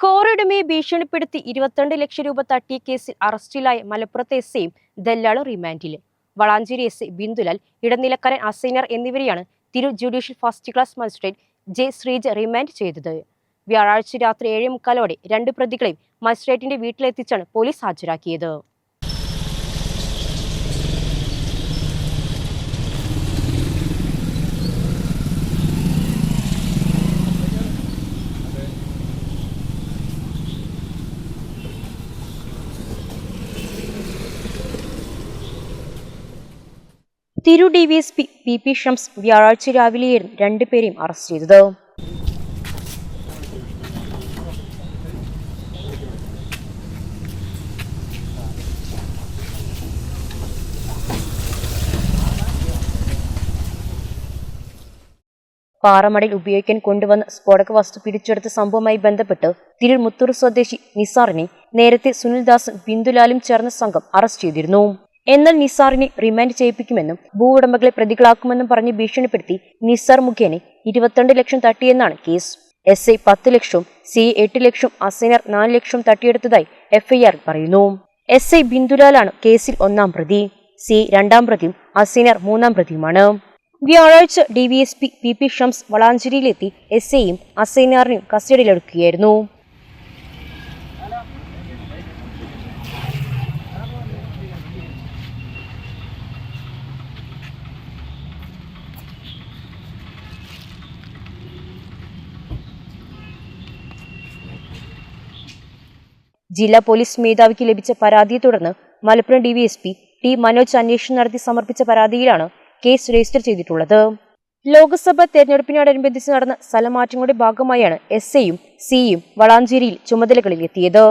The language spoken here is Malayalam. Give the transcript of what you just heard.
കോറിടമയെ ഭീഷണിപ്പെടുത്തി ഇരുപത്തിരണ്ട് ലക്ഷം രൂപ തട്ടിയ കേസിൽ അറസ്റ്റിലായ മലപ്പുറത്തെ എസ് ഐയും ദല്ലാളും റിമാൻഡിൽ വളാഞ്ചേരി എസ് ഐ ബിന്ദുലാൽ ഇടനിലക്കാരൻ അസൈനർ എന്നിവരെയാണ് തിരു judicial first class magistrate J Sreeja remand ചെയ്തത്. വ്യാഴാഴ്ച രാത്രി ഏഴേ മുക്കാലോടെ രണ്ട് പ്രതികളെയും മജിസ്ട്രേറ്റിന്റെ വീട്ടിലെത്തിച്ചാണ് പോലീസ് ഹാജരാക്കിയത്. തിരു D V S P P P Shams വ്യാഴാഴ്ച രാവിലെയായിരുന്നു രണ്ടുപേരെയും അറസ്റ്റ് ചെയ്തത്. പാറമടയിൽ ഉപയോഗിക്കാൻ കൊണ്ടുവന്ന സ്ഫോടക വസ്തു പിടിച്ചെടുത്ത സംഭവവുമായി ബന്ധപ്പെട്ട് തിരൂർ മുത്തൂർ സ്വദേശി നിസാറിനെ നേരത്തെ സുനിൽദാസും ബിന്ദുലാലും ചേർന്ന സംഘം അറസ്റ്റ് ചെയ്തിരുന്നു. എന്നാൽ നിസാറിനെ റിമാൻഡ് ചെയ്യിപ്പിക്കുമെന്നും ഭൂ ഉടമകളെ പ്രതികളാക്കുമെന്നും പറഞ്ഞ് ഭീഷണിപ്പെടുത്തി നിസാർ മുഖേന ഇരുപത്തിരണ്ട് ലക്ഷം തട്ടിയെന്നാണ് കേസ്. എസ് ഐ പത്ത് ലക്ഷവും സി എട്ട് ലക്ഷം അസൈനർ നാല് ലക്ഷം തട്ടിയെടുത്തതായി എഫ്ഐആർ പറയുന്നു. എസ് ഐ ബിന്ദുലാലാണ് കേസിൽ ഒന്നാം പ്രതി. സി രണ്ടാം പ്രതിയും അസൈനർ മൂന്നാം പ്രതിയുമാണ്. വ്യാഴാഴ്ച D V S P P P Shams വളാഞ്ചേരിയിലെത്തി S ഐയും അസൈനാറിനെയും കസ്റ്റഡിയിലെടുക്കുകയായിരുന്നു. ജില്ലാ പോലീസ് മേധാവിക്ക് ലഭിച്ച പരാതിയെ തുടർന്ന് Malappuram D V S P T Manoj അന്വേഷണം നടത്തി സമർപ്പിച്ച പരാതിയിലാണ് കേസ് രജിസ്റ്റർ ചെയ്തിട്ടുള്ളത്. ലോക്സഭാ തെരഞ്ഞെടുപ്പിനോടനുബന്ധിച്ച് നടന്ന സ്ഥലമാറ്റങ്ങളുടെ ഭാഗമായാണ് എസ് ഐയും സിയും വളാഞ്ചേരിയിൽ ചുമതലകളിൽ എത്തിയത്.